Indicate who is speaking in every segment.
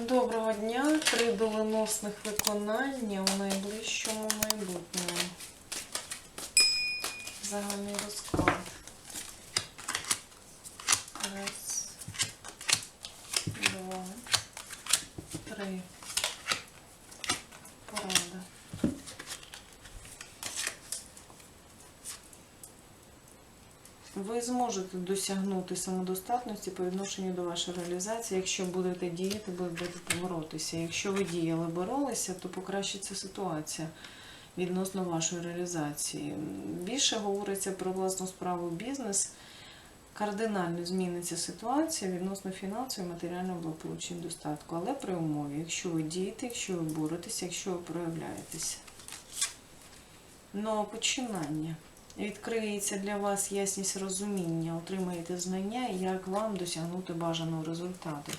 Speaker 1: Доброго дня. Три доленосних виконання у найближчому майбутньому. Загальний розклад. Раз, два, три. Порада. Ви зможете досягнути самодостатності по відношенню до вашої реалізації, якщо будете діяти, будете боротися. Якщо ви діяли, боролися, то покращиться ситуація відносно вашої реалізації. Більше говориться про власну справу бізнес. Кардинально зміниться ситуація відносно фінансового і матеріального благополуччя достатку, але при умові, якщо ви дієте, якщо ви боретеся, якщо ви проявляєтеся. Но починання. Відкриється для вас ясність розуміння, отримаєте знання, як вам досягнути бажаного результату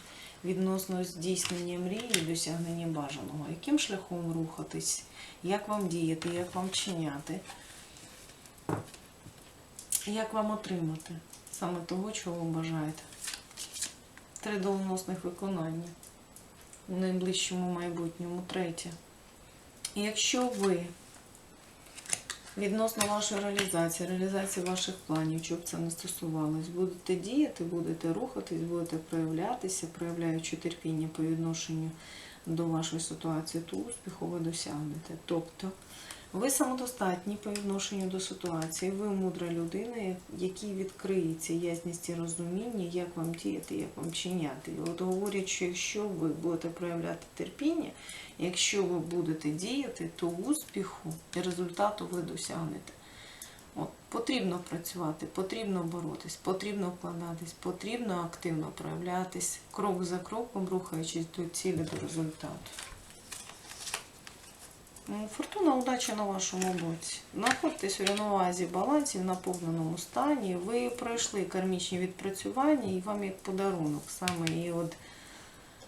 Speaker 1: відносно здійснення мрії досягнення бажаного. Яким шляхом рухатись, як вам діяти, як вам чиняти, як вам отримати саме того, чого ви бажаєте. Три доленосних виконання у найближчому майбутньому. Третє. Якщо ви відносно вашої реалізації, реалізації ваших планів, щоб це не стосувалось. Будете діяти, будете рухатись, будете проявлятися, проявляючи терпіння по відношенню до вашої ситуації, то успіху ви досягнете. Тобто ви самодостатні по відношенню до ситуації, ви мудра людина, якій відкриється ясність і розуміння, як вам діяти, як вам чиняти. І от говорять, що якщо ви будете проявляти терпіння, якщо ви будете діяти, то успіху і результату ви досягнете. От, потрібно працювати, потрібно боротись, потрібно вкладатись, потрібно активно проявлятись, крок за кроком, рухаючись до цілі, до результату. Ну, Фортуна, удача на вашому боці. Знаходьтесь у рівновазі, балансі, в наповненому стані. Ви пройшли кармічні відпрацювання і вам як подарунок саме і от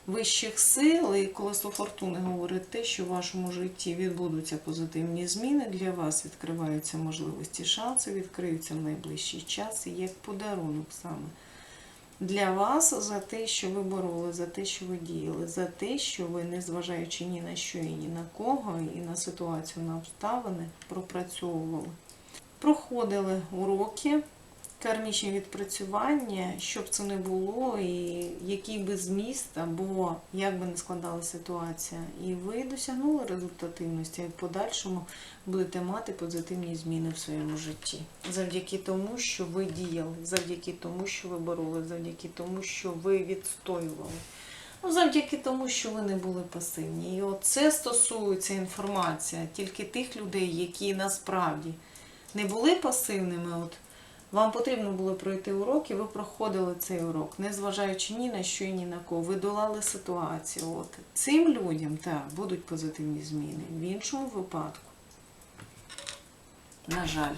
Speaker 1: вищих сил, і колесо фортуни говорить те, що в вашому житті відбудуться позитивні зміни. Для вас відкриваються можливості, шанси, відкриються в найближчий час і як подарунок саме для вас за те, що ви бороли, за те, що ви діяли, за те, що ви, незважаючи ні на що і ні на кого, і на ситуацію, на обставини, пропрацьовували. Проходили уроки, кармічні відпрацювання, щоб це не було, і який би зміст, або як би не складалася ситуація, і ви досягнули результативності, і в подальшому будете мати позитивні зміни в своєму житті. Завдяки тому, що ви діяли, завдяки тому, що ви бороли, завдяки тому, що ви відстоювали. Ну, завдяки тому, що ви не були пасивні. І от це стосується інформація тільки тих людей, які насправді не були пасивними. От вам потрібно було пройти урок, і ви проходили цей урок, незважаючи ні на що і ні на кого. Ви долали ситуацію. От цим людям так будуть позитивні зміни. В іншому випадку, на жаль.